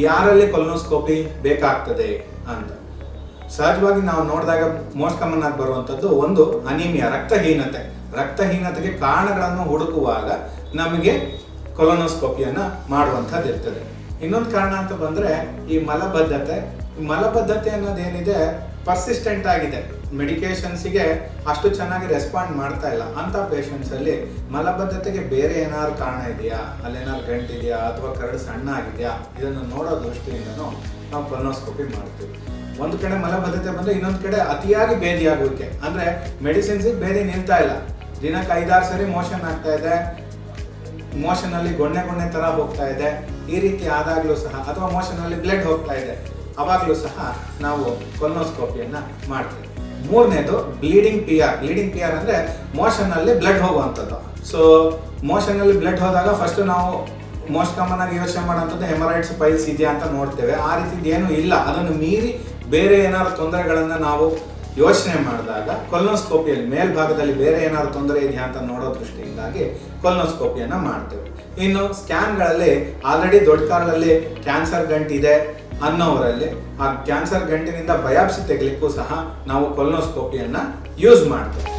ಯಾರಲ್ಲಿ ಕೊಲೊನೋಸ್ಕೋಪಿ ಬೇಕಾಗ್ತದೆ ಅಂತ. ಸಹಜವಾಗಿ ನಾವು ನೋಡಿದಾಗ ಮೋಸ್ಟ್ ಕಾಮನ್ ಆಗಿ ಬರುವಂಥದ್ದು ಒಂದು ಅನಿಮಿಯಾ, ರಕ್ತಹೀನತೆ. ರಕ್ತಹೀನತೆಗೆ ಕಾರಣಗಳನ್ನು ಹುಡುಕುವಾಗ ನಮಗೆ ಕೊಲೊನೋಸ್ಕೋಪಿಯನ್ನ ಮಾಡುವಂಥದ್ದು ಇರ್ತದೆ ಇನ್ನೊಂದು ಕಾರಣ ಅಂತ ಬಂದ್ರೆ ಈ ಮಲಬದ್ಧತೆ ಮಲಬದ್ಧತೆ ಅನ್ನೋದೇನಿದೆ ಪರ್ಸಿಸ್ಟೆಂಟ್ ಆಗಿದೆ. ಮೆಡಿಕೇಶನ್ಸಿಗೆ ಅಷ್ಟು ಚೆನ್ನಾಗಿ ರೆಸ್ಪಾಂಡ್ ಮಾಡ್ತಾ ಇಲ್ಲ. ಅಂತ ಪೇಷಂಟ್ಸ್ ಅಲ್ಲಿ ಮಲಬದ್ಧತೆಗೆ ಬೇರೆ ಏನಾದ್ರು ಕಾರಣ ಇದೆಯಾ? ಅಲ್ಲೇನಾದ್ರು ಗಂಟಿದೆಯಾ ಅಥವಾ ಕರಡು ಸಣ್ಣ ಆಗಿದೆಯಾ? ಇದನ್ನು ನೋಡೋ ದೃಷ್ಟಿಯಿಂದನೂ ನಾವು ಪ್ರೊನೋಸ್ಕೋಪಿ ಮಾಡ್ತೀವಿ. ಒಂದು ಕಡೆ ಮಲಬದ್ಧತೆ ಬಂದ್ರೆ ಇನ್ನೊಂದು ಕಡೆ ಅತಿಯಾಗಿ ಬೇದಿ ಅಂದ್ರೆ ಮೆಡಿಸಿನ್ಸ್ ಬೇದಿ ನಿಲ್ತಾ ಇಲ್ಲ. ದಿನಕ್ಕೆ ಐದಾರು ಸರಿ ಮೋಷನ್ ಆಗ್ತಾ ಇದೆ. ಮೋಷನ್ ಅಲ್ಲಿ ಗೊಣ್ಣೆ ಗೊಣ್ಣೆ ತರ ಹೋಗ್ತಾ ಇದೆ. ಈ ರೀತಿ ಆದಾಗ್ಲೂ ಸಹ. ಅಥವಾ ಮೋಷನಲ್ಲಿ ಬ್ಲಡ್ ಹೋಗ್ತಾ ಇದೆ. ಅವಾಗ್ಲೂ ಸಹ ನಾವು ಕೊನೋಸ್ಕೋಪಿಯನ್ನು ಮಾಡ್ತೇವೆ. ಮೂರನೇದು bleeding P R bleeding P R ಅಂದ್ರೆ ಮೋಷನ್ ಅಲ್ಲಿ ಬ್ಲಡ್ ಹೋಗುವಂಥದ್ದು. ಸೊ ಮೋಷನಲ್ಲಿ ಬ್ಲಡ್ ಹೋದಾಗ ಫಸ್ಟ್ ನಾವು ಮೋಸ್ಟ್ ಕಾಮನ್ ಆಗಿ ಯೋಚನೆ ಮಾಡೋಂಥದ್ದು ಹೆಮರಾಯ್ಡ್ಸ್ ಪೈಲ್ಸ್ ಇದೆಯಾ ಅಂತ ನೋಡ್ತೇವೆ. ಆ ರೀತಿ ಏನೂ ಇಲ್ಲ. ಅದನ್ನು ಮೀರಿ ಬೇರೆ ಏನಾದ್ರು ತೊಂದರೆಗಳನ್ನ ನಾವು ಯೋಚನೆ ಮಾಡಿದಾಗ ಕೊಲ್ನೋಸ್ಕೋಪಿಯಲ್ಲಿ ಮೇಲ್ಭಾಗದಲ್ಲಿ ಬೇರೆ ಏನಾದ್ರು ತೊಂದರೆ ಇದೆಯಾ ಅಂತ ನೋಡೋ ದೃಷ್ಟಿಯಿಂದಾಗಿ ಕೊಲ್ನೋಸ್ಕೋಪಿಯನ್ನು ಮಾಡ್ತೇವೆ. ಇನ್ನು ಸ್ಕ್ಯಾನ್ಗಳಲ್ಲಿ ಆಲ್ರೆಡಿ ದೊಡ್ಡ ಕಾಲದಲ್ಲಿ ಕ್ಯಾನ್ಸರ್ ಗಂಟಿದೆ ಅನ್ನೋವರಲ್ಲಿ ಆ ಕ್ಯಾನ್ಸರ್ ಗಂಟಿನಿಂದ ಬಯಾಪ್ಸಿ ತೆಗಲಿಕ್ಕೂ ಸಹ ನಾವು ಕೊಲ್ನೋಸ್ಕೋಪಿಯನ್ನು ಯೂಸ್ ಮಾಡ್ತೇವೆ.